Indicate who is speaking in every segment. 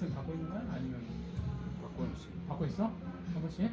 Speaker 1: 레슨 받고 있는 거야? 아니면
Speaker 2: 갖고 있어.
Speaker 1: 받고 있어? 한 번씩?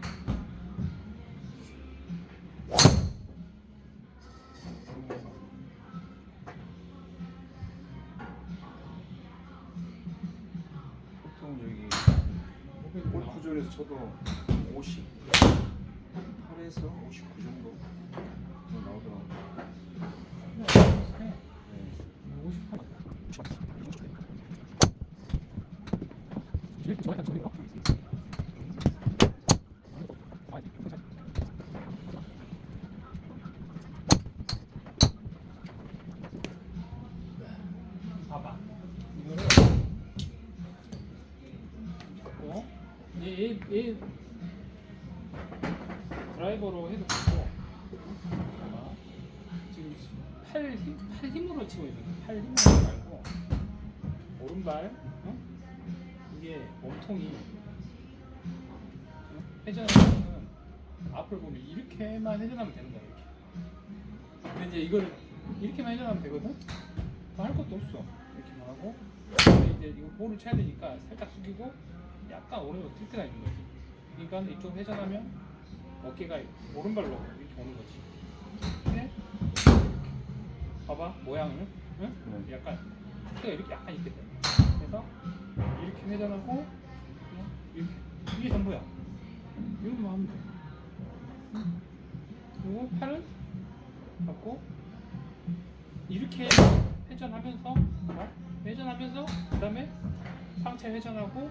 Speaker 1: 팔, 힘, 팔 힘으로 치고 있는 거야. 팔 힘으로 말고 오른발 어? 이게 몸통이 어? 회전하면 앞을 보면 이렇게만 회전하면 되는 거야 이렇게 근데 이제 이걸 이렇게만 회전하면 되거든 더할 것도 없어 이렇게만 하고 이제 이거 볼을 쳐야 되니까 살짝 숙이고 약간 오른쪽 뛸 때가 있는 거지 그러니까 이쪽 회전하면 어깨가 오른발로 이렇게 오는 거지 봐봐 모양을 응?
Speaker 2: 네.
Speaker 1: 약간 어깨가 이렇게 약간 있게 돼 그래서 이렇게 회전하고 그냥 이렇게 이게 전부야 이것만 하면 돼 응. 그리고 팔은 잡고 이렇게 회전하면서 어? 회전하면서 그 다음에 상체 회전하고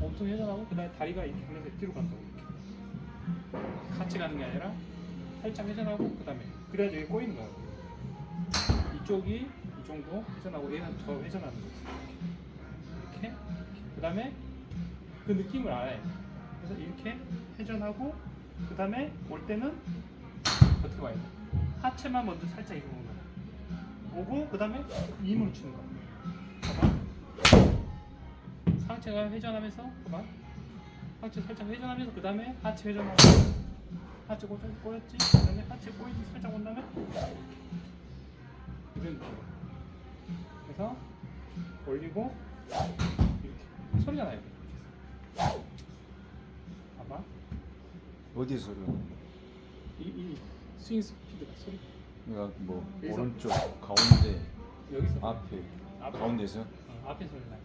Speaker 1: 몸통 회전하고 그 다음에 다리가 이렇게 하면서 뒤로 간다고 이렇게 같이 가는 게 아니라 살짝 회전하고 그 다음에 그래야지 꼬이는 거야 이쪽이 이 정도 회전하고 얘는 더 회전하는 거지. 이렇게 그 다음에 그 느낌을 알아야 돼. 그래서 이렇게 회전하고 그 다음에 올 때는 어떻게 와야 돼? 하체만 먼저 살짝 오는 거야. 오고 그 다음에 힘으로 치는 거야. 상체가 회전하면서 봐봐. 상체 살짝 회전하면서 그 다음에 하체 회전하고 하체 꼬- 꼬였지? 그 다음에 하체 꼬이지 살짝 온 다음에 이런 느낌 그래서 올리고 이렇게 소리가 나요 이렇게. 봐봐
Speaker 2: 어디 소리가 나?
Speaker 1: 이, 이 스윙 스피드가 소리
Speaker 2: 그러니까 뭐
Speaker 1: 여기서?
Speaker 2: 오른쪽, 가운데,
Speaker 1: 여기서
Speaker 2: 앞에,
Speaker 1: 앞에.
Speaker 2: 가운데서
Speaker 1: 어, 앞에 소리 이렇게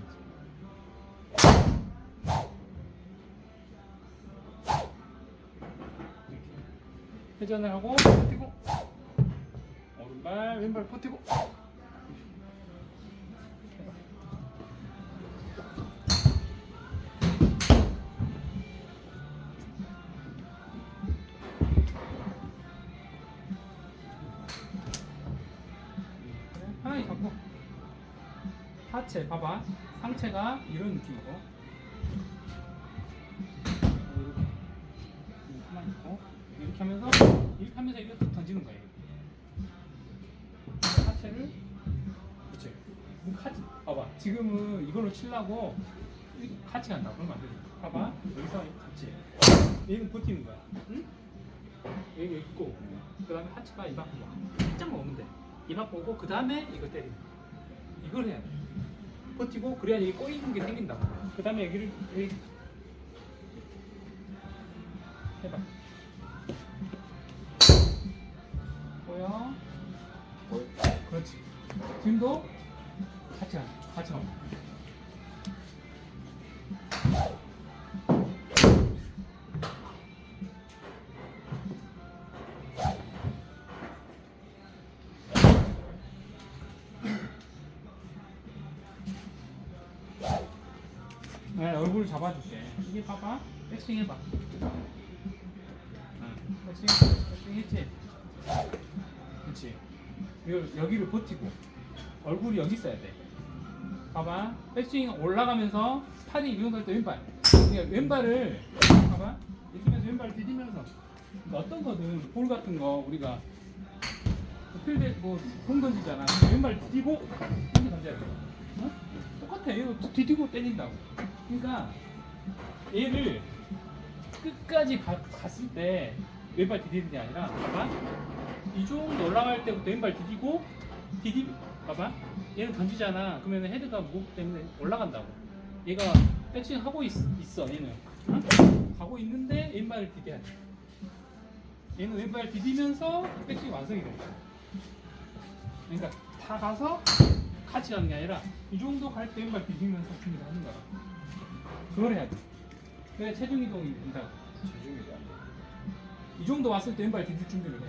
Speaker 1: 회전을 하고 버티고 오른발 왼발 버티고. 편하게 잡고 하체 봐봐. 상체가 이런 느낌으로. 이렇게. 이렇게 하면서 지금은 이걸로 치려고 같이 간다. 그러면 안 되지. 봐봐. 여기서 같이. 얘는 버티는 거야. 응? 여기 있고 그 다음에 하체가 입 앞으로 와. 살짝만 오면 돼입 앞 보고 그 다음에 이거 때리는 거야. 이걸 해야 돼. 버티고 그래야 이게 꼬이는 게 생긴다고 그 다음에 여기를 여기 해봐. 보여?
Speaker 2: 뭐,
Speaker 1: 그렇지. 지금도 같이 가 같이 가 네, 얼굴 잡아줄게. 이게 봐봐. 백스윙 해봐. 응. 백스윙, 백스윙 했지? 그렇지. 여기를 버티고 얼굴이 여기 있어야 돼. 봐봐. 백스윙 올라가면서 팔이 이동 갈때 왼발. 그러니까 왼발을 봐봐. 이렇게 하면서 왼발 디디면서 그러니까 어떤 거든 볼 같은 거 우리가 필드 뭐공 던지잖아. 왼발 디디고 이렇게 던져야 돼. 어? 똑같아. 이거 디디고 때린다고. 그러니까 얘를 끝까지 가- 갔을 때 왼발 디디는 게 아니라 봐봐. 이 정도 올라갈 때부터 왼발 디디고 디디 봐봐. 얘는 던지잖아. 그러면 헤드가 무겁기 때문에 올라간다고. 얘가 백스윙 하고 있, 있어 얘는 응? 가고 있는데 왼발을 디뎌야 돼 얘는 왼발 디디면서 백스윙 완성이 돼 그러니까 다 가서 같이 가는 게 아니라 이 정도 갈 때 왼발 디디면서 준비를 하는 거야 그걸 해야 돼 그래 체중 이동이 된다고
Speaker 2: 체중이 안 돼.
Speaker 1: 이 정도 왔을 때 왼발 디딜 준비를 해.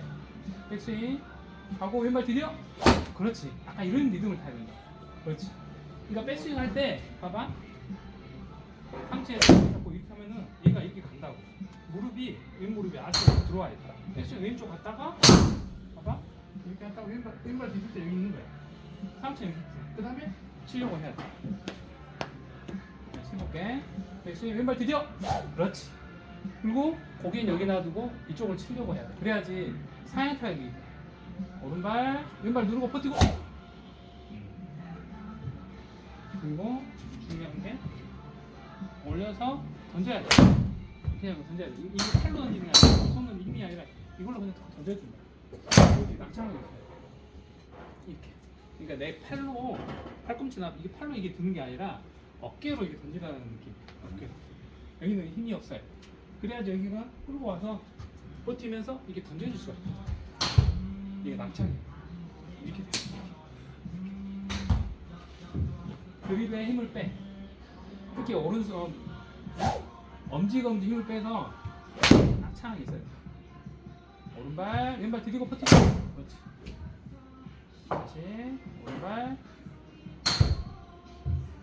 Speaker 1: 백스윙 하고 왼발 디뎌. 그렇지. 아까 이런 리듬을 타야 된다. 그렇지. 그러니까 백스윙 할 때 봐봐. 상체 잡고 이렇게 하면은 얘가 이렇게 간다고. 무릎이 왼 무릎이 아래로 들어와야 돼. 백스윙 왼쪽 갔다가 봐봐. 이렇게 했다가 왼발 왼발 디딜 때 여기 있는 거야. 상체 이렇게. 그다음에 치려고 해야 돼. 자, 해볼게. 백스윙 왼발 디뎌. 그렇지. 그리고 고개는 여기 놔두고 이쪽을 치려고 해야 돼. 그래야지 상향 타격이 돼. 오른발, 왼발 누르고 버티고. 그리고 중요한 게 올려서 던져야 돼. 그냥 던져야 돼. 이- 이게 팔로 던지는 게 아니라 손은 힘이 아니라 이걸로 그냥 툭 던져준다. 이렇게 낙창을 이렇게. 이렇게. 그러니까 내 팔로 팔꿈치나 이게 팔로 이게 드는 게 아니라 어깨로 이렇게 던지라는 느낌. 어깨로. 여기는 힘이 없어요. 그래야지 여기가 끌고 와서 버티면서 이렇게 던져줄 수가 있어. 이게 낭창이에요. 이렇게 돼. 그립에 힘을 빼. 특히 오른손 엄지검지 힘을 빼서 낭창이 있어요. 오른발, 왼발 디디고 버티고. 그렇지. 다시 오른발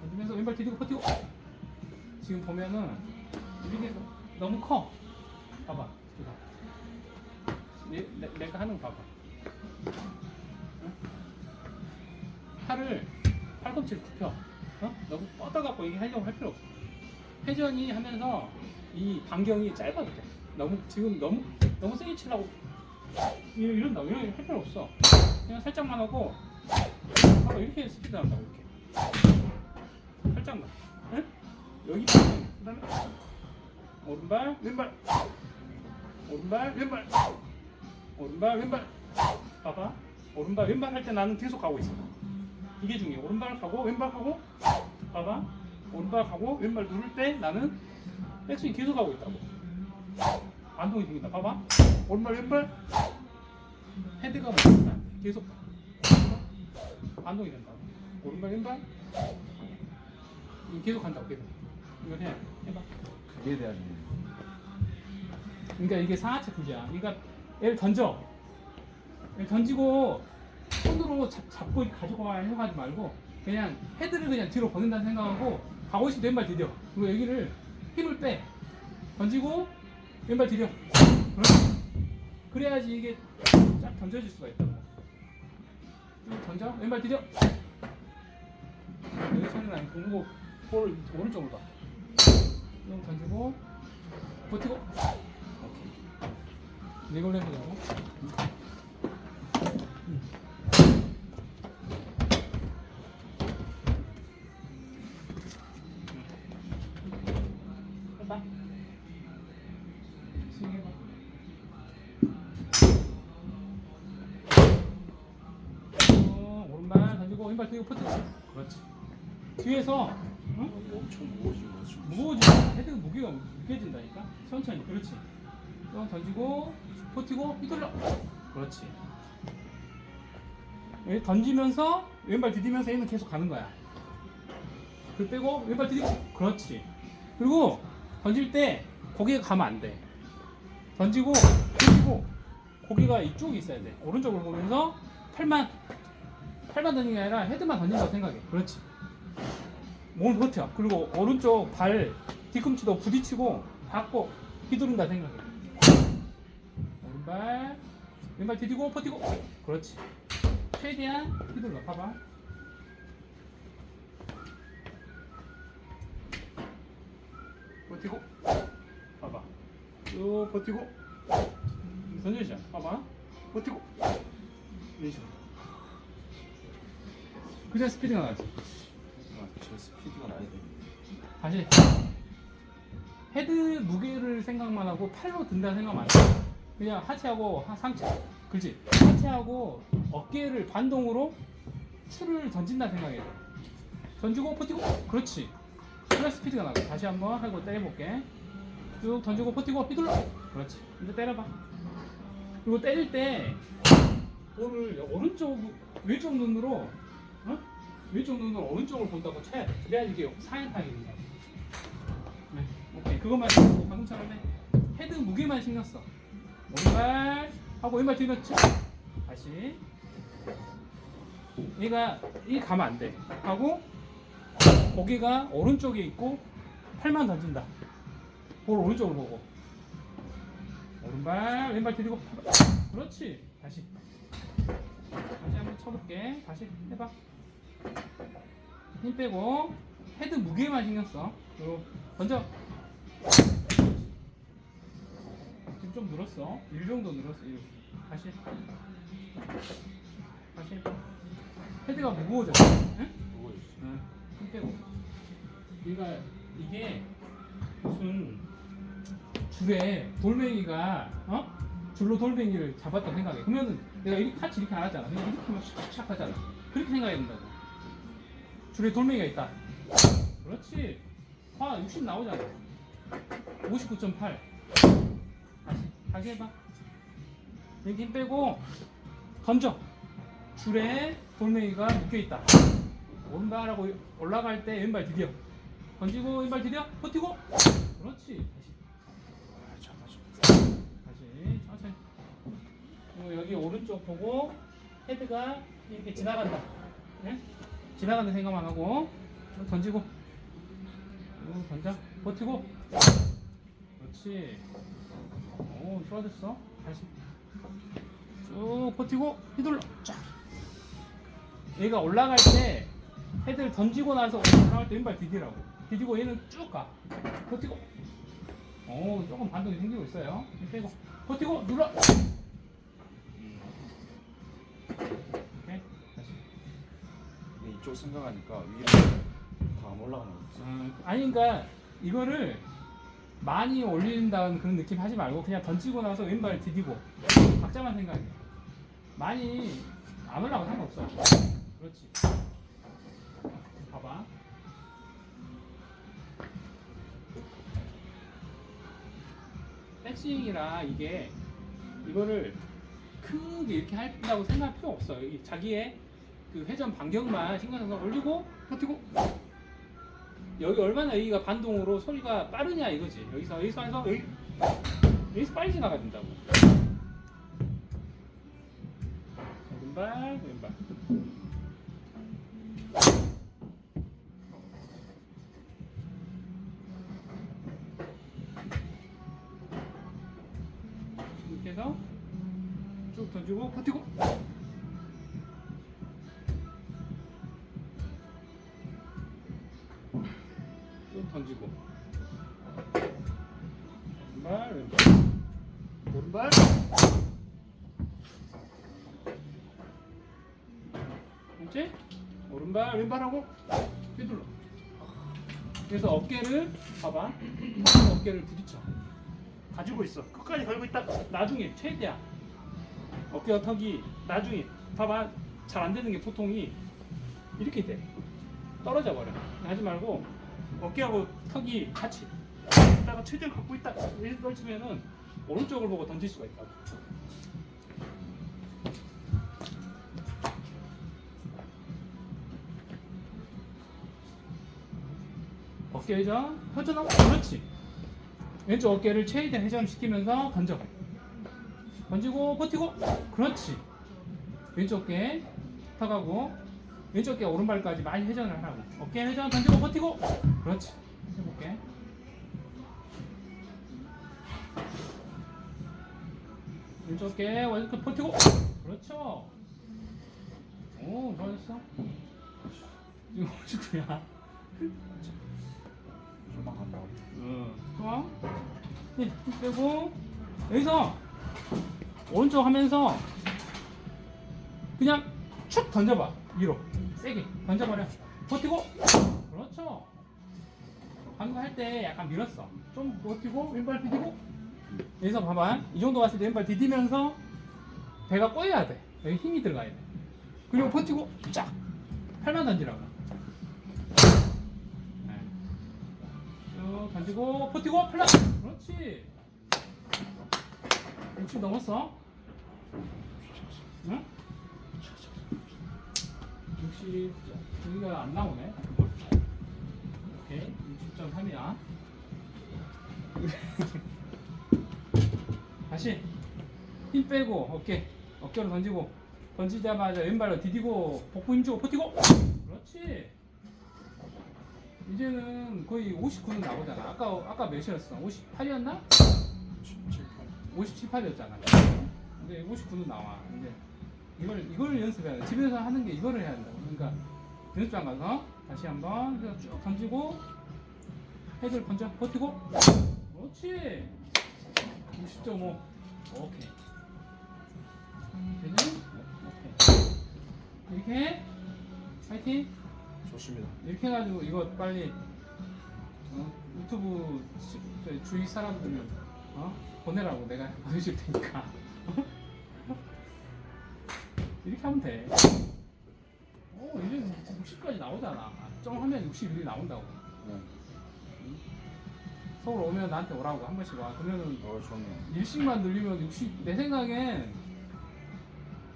Speaker 1: 던지면서 왼발 디디고 버티고. 지금 보면은 이게 너무 커. 봐봐. 내가 하는 거 봐봐. 응? 팔을 팔꿈치를 굽혀. 어? 너무 뻗어갖고 이게 하려고 할 필요 없어. 회전이 하면서 이 반경이 짧아도 돼. 너무 지금 너무 너무 세게 치려고 이런 이런다. 이런 할 필요 없어. 그냥 살짝만 하고 봐봐 이렇게 스피드 난다고 이렇게. 살짝만. 응? 여기 그다음에 오른발 왼발 오른발 왼발 오른발 왼발 봐봐. 오른발 왼발 할 때 나는 계속 가고 있어. 이게 중요해. 오른발 가고 왼발 가고 봐봐. 오른발 가고 왼발 누를 때 나는 백스윙 계속 가고 있다고. 반동이 생긴다. 봐봐. 오른발 왼발. 헤드가 멈춘다 계속 가. 반동이 된다. 오른발 왼발. 계속 간다고 계속. 이거 해 해봐.
Speaker 2: 그게 대한 힘.
Speaker 1: 그러니까 이게 상하체 구조야. 그러니까 얘를 던져. 얘를 던지고 손으로 잡, 와 하려고 하지 말고 그냥 헤드를 그냥 뒤로 보낸다는 생각하고 가고 때 왼발 디뎌. 그리고 여기를 힘을 빼. 던지고 왼발 디뎌. 그래야지 이게 쫙 던져질 수가 있다고. 쭉 던져. 왼발 디뎌. 여기 손은 안 그리고 볼 오른쪽으로 가. 좀 던지고 버티고. 오케이. 이걸로 해보자고. 뒤에서 응?
Speaker 2: 엄청 무거워지고 지금.
Speaker 1: 무거워지지 헤드 무게가 무게진다니까? 천천히 그렇지. 좀 던지고 버티고 휘둘러. 그렇지. 예, 던지면서 왼발 디디면서 얘는 계속 가는 거야. 그 빼고 왼발 디디고 그렇지. 그리고 던질 때 고개가 가면 안돼. 던지고 던지고 고개가 이쪽에 있어야 돼. 오른쪽으로 보면서 팔만 팔만 던지는 게 아니라 헤드만 던진다고 생각해. 그렇지 몸을 버텨. 그리고 오른쪽 발 뒤꿈치도 부딪히고 닿고 휘두른다 생각해. 오른발 왼발 디디고 버티고 그렇지. 최대한 휘둘러. 봐봐. 버티고 봐봐. 쭉 버티고 던져주자. 봐봐. 버티고 이런 식으로. 그래야 스피드가 나지.
Speaker 2: 스피드가 나야 돼.
Speaker 1: 다시 헤드 무게를 생각만 하고 팔로 든다는 생각만 안 해. 그냥 하체하고 하- 상체 그렇지? 하체하고 어깨를 반동으로 추를 던진다 생각해 던지고 버티고 그렇지. 플러스 스피드가 나고 다시 한번 하고 때려볼게. 쭉 던지고 버티고 휘둘러. 그렇지. 이제 때려봐. 그리고 때릴 때 볼을 오른쪽 왼쪽 눈으로 어? 왼쪽 눈으로 오른쪽을 본다고 쳐야 돼? 그래야 이게 된다 네, 오케이. 그것만 신경 쓰고 방금처럼 해. 헤드 무게만 신경 써. 오른발 하고 왼발 뒤로 쳐. 다시. 얘가 이 가면 안 돼. 하고 고개가 오른쪽에 있고 팔만 던진다. 볼 오른쪽으로 보고. 오른발 왼발 들이고. 그렇지. 다시. 다시 한번 쳐볼게. 다시 해봐 힘 빼고 헤드 무게만 신경 써 그리고 던져 지금 좀 늘었어 1 정도 늘었어 1 다시 다시 헤드가 무거워졌어 응?
Speaker 2: 있어.
Speaker 1: 응, 힘 빼고. 그러니까 이게 무슨 줄에 돌멩이가 어? 줄로 돌멩이를 잡았다 생각해. 그러면은 내가 이렇게 같이 이렇게 안 하잖아. 그냥 이렇게만 샥샥 하잖아. 그렇게 생각해야 된다고. 줄에 돌멩이가 있다. 그렇지. 화 60 나오잖아. 59.8. 다시 다시 해봐. 여기 힘 빼고 던져. 줄에 돌멩이가 묶여 있다. 오른발하고 올라갈 때 왼발 디뎌. 던지고 왼발 디뎌. 버티고. 그렇지.
Speaker 2: 좀.
Speaker 1: 다시 천천히. 그리고 여기 오른쪽 보고 헤드가 이렇게 지나간다. 네? 지나가는 생각만 하고 좀 던지고. 그리고 던져. 버티고. 그렇지. 오 좋아졌어. 다시. 쭉 버티고 휘둘러. 쫙. 얘가 올라갈 때 헤드를 던지고 나서 올라갈 때 왼발 디디라고. 디디고 얘는 쭉 가. 버티고. 오, 조금 반동이 생기고 있어요. 힘 빼고. 버티고 눌러.
Speaker 2: 이쪽 생각하니까 위로 다안 올라가는 거 있어.
Speaker 1: 음, 아니 그러니까 이거를 많이 올린다는 그런 느낌 하지 말고 그냥 던지고 나서 왼발 디디고 박자만 생각해. 많이 안 올라가도 상관없어. 그렇지. 봐봐. 백스윙이라 이게 이거를 크게 이렇게 한다고 생각할 필요 없어요. 이 자기의 그 회전 반경만 써서 올리고 버티고 여기 얼마나 여기가 반동으로 소리가 빠르냐 이거지. 여기서 여기서 해서 여기 여기서 빨리 지나가야 된다고. 왼발 왼발. 이렇게 해서 쭉 던지고 버티고 왼발하고 휘둘러. 그래서 어깨를 봐봐. 어깨를 부딪혀. 가지고 있어. 끝까지 걸고 있다. 나중에 최대한. 어깨와 턱이 나중에 봐봐. 잘 안 되는 게 보통이 이렇게 돼. 떨어져 버려. 하지 말고 어깨하고 턱이 같이. 있다가 최대한 갖고 있다. 이렇게 떨치면은 오른쪽을 보고 던질 수가 있다고 어깨 회전 회전하고 그렇지. 왼쪽 어깨를 최대한 회전시키면서 던져 던지고 버티고 그렇지. 왼쪽 어깨 턱하고 왼쪽 어깨 오른발까지 많이 회전을 하라고. 어깨 회전 던지고 버티고 그렇지. 해볼게. 왼쪽 어깨 완전 버티고 그렇죠. 오 좋아졌어. 이거 59야
Speaker 2: 간다.
Speaker 1: 어, 좋아. 네, 힘 빼고. 여기서 오른쪽 하면서 그냥 축 던져봐 위로. 세게 던져버려. 버티고. 그렇죠. 방금 할 때 약간 밀었어. 좀 버티고 왼발 디디고. 여기서 봐봐. 이 정도 왔을 때 왼발 디디면서 배가 꼬여야 돼. 여기 힘이 들어가야 돼. 그리고 버티고 쫙. 팔만 던지라고 쭉 던지고 버티고 플라 그렇지. 60 넘었어. 응? 60 여기가 안 나오네. 오케이. 60.3이야. 다시. 힘 빼고 어깨 어깨로 던지고. 던지자마자 왼발로 디디고 복부 힘주고 버티고. 그렇지 이제는 거의 59는 나오잖아. 아까 아까 몇이었어? 58이었나?
Speaker 2: 17,
Speaker 1: 57, 8이었잖아. 근데 59는 나와. 이제 이걸 이걸 연습해야 돼. 집에서 하는 게 이거를 해야 된다고. 그러니까 연습장 가서 다시 한번 쭉 던지고 헤드를 던져. 버티고. 그렇지. 60.5 오케이. 되냐? 오케이. 이렇게. 해 파이팅
Speaker 2: 좋습니다.
Speaker 1: 이렇게 해가지고 이거 빨리 어? 유튜브 시- 저희 주위 사람들 어? 보내라고 내가 보내줄 테니까 이렇게 하면 돼. 오 이제 60까지 나오잖아. 좀 하면 61이 나온다고.
Speaker 2: 네.
Speaker 1: 서울 오면 나한테 오라고 한 번씩 와. 그러면은
Speaker 2: 어, 좋네요.
Speaker 1: 일씩만 늘리면 60. 내 생각엔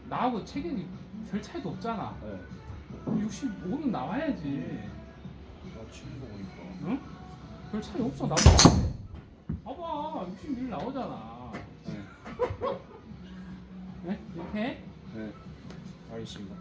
Speaker 1: 나하고 체격이 별 차이도 없잖아.
Speaker 2: 네.
Speaker 1: 65는 나와야지.
Speaker 2: 나 치는 거 보니까.
Speaker 1: 응? 별 차이 없어 나도 봐봐 61 나오잖아
Speaker 2: 네.
Speaker 1: 네? 이렇게
Speaker 2: 네. 알겠습니다.